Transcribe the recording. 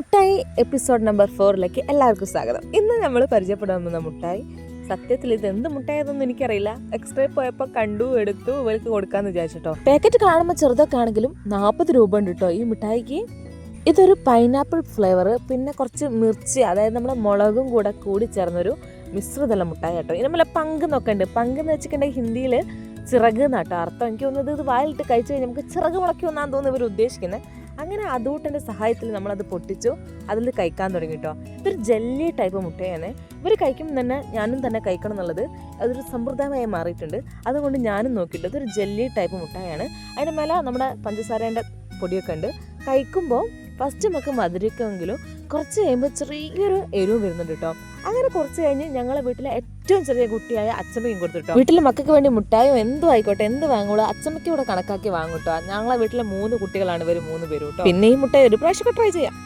മുട്ടായി episode number ഫോറിലേക്ക് എല്ലാവർക്കും സ്വാഗതം. ഇന്ന് നമ്മൾ പരിചയപ്പെടാൻ പോകുന്ന മുട്ടായി. സത്യത്തിൽ ഇത് എന്ത് മുട്ടായതൊന്നും എനിക്കറിയില്ല. എക്സ്ട്രാ പോയപ്പോൾ കണ്ടു എടുത്തു ഇവർക്ക് കൊടുക്കാന്ന് വിചാരിച്ചിട്ടോ. പാക്കറ്റ് കാണുമ്പോൾ ചെറുതൊക്കെ ആണെങ്കിലും നാൽപ്പത് രൂപ ഉണ്ട് കേട്ടോ ഈ മിഠായിക്ക് ഇതൊരു പൈനാപ്പിൾ ഫ്ലേവർ പിന്നെ കുറച്ച് മിർച്ചി അതായത് നമ്മുടെ മുളകും കൂടെ കൂടി ചേർന്നൊരു മിശ്രിതല മുട്ടായി കേട്ടോ ഇനി നമ്മളെ പങ്ക് നോക്കണ്ട്. പങ്ക് എന്ന് വെച്ചിട്ടുണ്ടെങ്കിൽ ഹിന്ദിയിൽ ചിറക് എന്നാട്ടോ അർത്ഥം. എനിക്ക് തോന്നുന്നത് ഇത് വായിലിട്ട് കഴിച്ചു കഴിഞ്ഞാൽ നമുക്ക് ചിറക് മുളയ്ക്കുമെന്നാന്ന് തോന്നുന്നു ഇവർ ഉദ്ദേശിക്കുന്നത് അങ്ങനെ അതൂട്ടന്റെ സഹായത്തിൽ നമ്മളത് പൊട്ടിച്ചു അതിൽ കഴിക്കാൻ തുടങ്ങി കേട്ടോ ഇതൊരു ജെല്ലി ടൈപ്പ് മുട്ടയാണ്. ഇവർ കഴിക്കുമ്പോൾ തന്നെ ഞാനും തന്നെ കഴിക്കണം എന്നുള്ളത് അതൊരു സമ്പ്രദായമായി മാറിയിട്ടുണ്ട്. അതുകൊണ്ട് ഞാനും നോക്കിയിട്ട് ഇതൊരു ജെല്ലി ടൈപ്പ് മുട്ടായാണ്. അതിന്റെ മേലെ നമ്മുടെ പഞ്ചസാരേന്റെ പൊടിയൊക്കെ ഉണ്ട്. കഴിക്കുമ്പോൾ ഫസ്റ്റ് നമുക്ക് മധുരക്കെങ്കിലും കുറച്ച് കഴിയുമ്പോൾ ചെറിയൊരു എരിവ് വരുന്നുണ്ട് കേട്ടോ അങ്ങനെ കുറച്ച് കഴിഞ്ഞ് ഞങ്ങളെ വീട്ടിലെ ഏറ്റവും ചെറിയ കുട്ടിയായ അച്ഛമ്മയും കൊടുത്തു കേട്ടോ വീട്ടിലെ മക്കൾക്ക് വേണ്ടി മുട്ടായോ എന്തോ ആയിക്കോട്ടെ എന്ത് വാങ്ങുള്ളൂ അച്ഛമ്മയ്ക്ക് ഇവിടെ കണക്കാക്കി വാങ്ങൂട്ടോ ഞങ്ങളെ വീട്ടിലെ മൂന്ന് കുട്ടികളാണ് ഇവർ മൂന്ന് പേരും കേട്ടോ പിന്നെ ഈ മുട്ടായി ഒരു പ്രാവശ്യം ട്രൈ ചെയ്യാം.